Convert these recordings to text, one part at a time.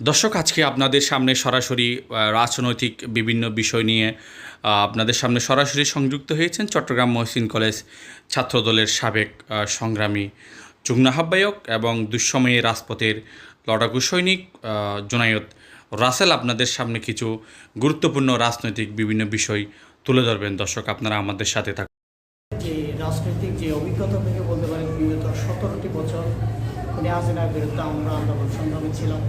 দর্শক, আজকে আপনাদের সামনে সরাসরি রাজনৈতিক বিভিন্ন বিষয় নিয়ে আপনাদের সামনে সরাসরি সংযুক্ত হয়েছেন চট্টগ্রাম মহসিন কলেজ ছাত্রদলের সাবেক সংগ্রামী আহ্বায়ক এবং দুঃসময়ে রাজপথের লড়াকু সৈনিক জোনায়ত রাসেল আপনাদের সামনে কিছু গুরুত্বপূর্ণ রাজনৈতিক বিভিন্ন বিষয় তুলে ধরবেন। দর্শক, আপনারা আমাদের সাথে থাকুন। যে রাজনৈতিক যে অভিজ্ঞতা থেকে বলতে পারেন, বিগত সতেরোটি বছর আমরা আন্দোলন সংগ্রামে ছিলাম।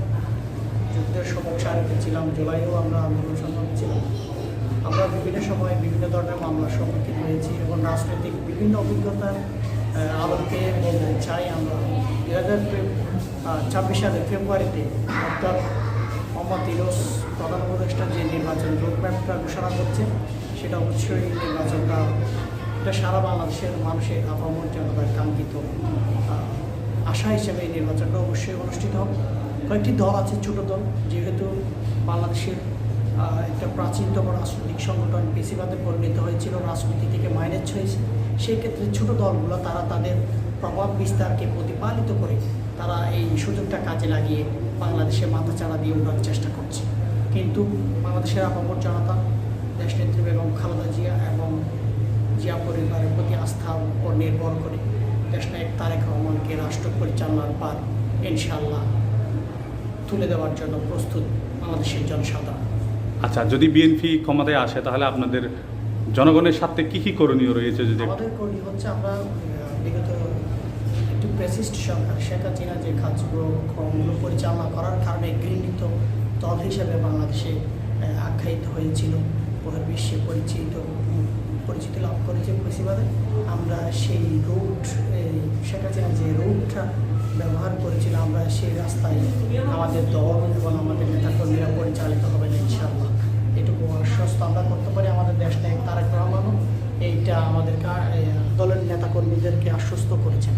যুদ্ধের সময় সারিতে ছিলাম, জুলাইও আমরা আন্দোলন সংগ্রামে ছিলাম। আমরা বিভিন্ন সময় বিভিন্ন ধরনের মামলার সম্মুখীন হয়েছি এবং রাজনৈতিক বিভিন্ন অভিজ্ঞতার আলোকে বলতে চাই আমরা। দু হাজার ছাব্বিশ সালের ফেব্রুয়ারিতে অর্থাৎ মোহাম্মদ ইরোস প্রধান উপদেষ্টা, যে নির্বাচন রোডম্যাপটা ঘোষণা করছে সেটা অবশ্যই নির্বাচনটা, এটা সারা বাংলাদেশের মানুষের আপামর জনতার কাঙ্ক্ষিত আশা হিসেবে এই নির্বাচনটা অবশ্যই অনুষ্ঠিত হবে। কয়েকটি দল আছে, ছোট দল, যেহেতু বাংলাদেশের একটা প্রাচীনতম রাজনৈতিক সংগঠন বেশিরভাগে পরিণত হয়েছিল, রাজনীতি থেকে মাইনেজ হয়েছে। সেই ক্ষেত্রে ছোট দলগুলো, তারা তাদের প্রভাব বিস্তারকে প্রতিপালিত করে তারা এই সুযোগটা কাজে লাগিয়ে বাংলাদেশে মাথা চাড়া দিয়ে ওঠার চেষ্টা করছে। কিন্তু বাংলাদেশের আপামর জনতা, দেশনেত্রী বেগম খালেদা জিয়া এবং জিয়া পরিবারের প্রতি আস্থার উপর নির্ভর করে দেশ দেশনায়ক তারেক রহমানকে রাষ্ট্র পরিচালনার পার ইনশাল্লাহ তুলে দেওয়ার জন্য প্রস্তুত বাংলাদেশের জনসাধারণ। আচ্ছা যদি বিএনপি ক্ষমতায় আসে তাহলে আপনাদের জনগণের সাথে কি কি করণীয় রয়েছে যদি আমাদের করণীয় হচ্ছে আমরা বিগত একটু প্রেসিস্ট সরকার শেখ হাসিনা যে কাজগুলো পরিচালনা করার কারণে গৃহীত দল হিসেবে বাংলাদেশে আখ্যায়িত হয়েছিল। বহির্বিশ্বে পরিচিত পরিচিতি লাভ করেছে বেশিরভাগে আমরা সেই রুট শেখ হাসিনা যে রুটটা ব্যবহার করেছিলাম আমরা সেই রাস্তায় আমাদের দল এবং আমাদের নেতাকর্মীরা পরিচালিত হবেন ইনশাআল্লাহ। এটুকু আশ্বস্ত আমরা করতে পারি, আমাদের দেশ নায়ক তারেক রহমানও এইটা আমাদের দলের নেতাকর্মীদেরকে আশ্বস্ত করেছেন।